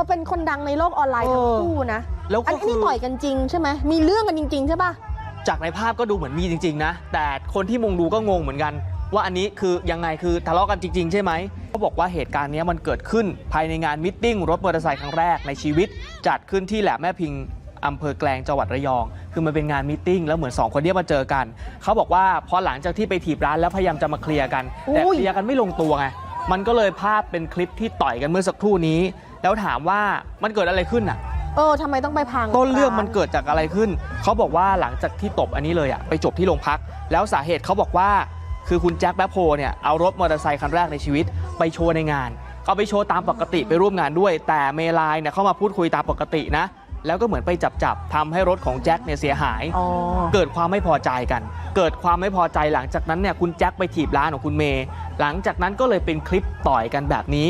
อเป็นคนดังในโลกออนไลน์ทั้งเออคู่นะแล้วอันก็นี้คือ ต่อยกันจริงใช่ไหมมีเรื่องกันจริง ๆ ใช่ป่ะ จากในภาพก็ดูเหมือนมีจริงๆนะ แต่คนที่มุงดูก็งงเหมือนกัน ว่าอันนี้คือยังไงคือทะเลาะกันจริง ๆ ใช่ไหมเขาบอกว่าเหตุการณ์เนี้ยมันเกิดขึ้นภายในงานมิทติ้งรถมอเตอร์ไซค์ครั้งแรกในชีวิต จัดขึ้นที่แหลมแม่พิงอำเภอแกลงจังหวัดระยอง คือมันเป็นงานมิทติ้งแล้วเหมือนสองคนเนี้ยมาเจอกันเขาบอกว่าพอหลังจากที่ไปถีบร้านแล้วพยายามจะมาเคลียร์กันแต่อุ้ย เคลียร์กันไม่ลงตัวไงมันก็เลยภาพเป็นคลิปที่ต่อยกันเมื่อสักครู่นี้ แล้วถามว่ามันเกิดอะไรขึ้นอะ เออทำไมต้องไปพังต้นเรื่องมันร้าเกิดจากอะไรขึ้น เขาบอกว่าหลังจากที่ตบอันนี้เลยอะไปจบที่โรงพัก แล้วสาเหตุเขาบอกว่า คือคุณแจ็คแบ็คโพเนี่ยเอารถมอเตอร์ไซค์คันแรกในชีวิต ไปโชว์ในงานเอาไปโชว์ตามปกติไปร่วมงานด้วย แต่เมลายเนี่ยเข้ามาพูดคุยตามปกตินะ แล้วก็เหมือนไปจับจับๆทำให้รถของแจ็คเนี่ยเสียหาย อ๋อเกิดความไม่พอใจกัน เกิดความไม่พอใจหลังจากนั้นเนี่ยคุณแจ็คไปถีบร้านของคุณเมย์หลังจากนั้นก็เลยเป็นคลิปต่อยกันแบบนี้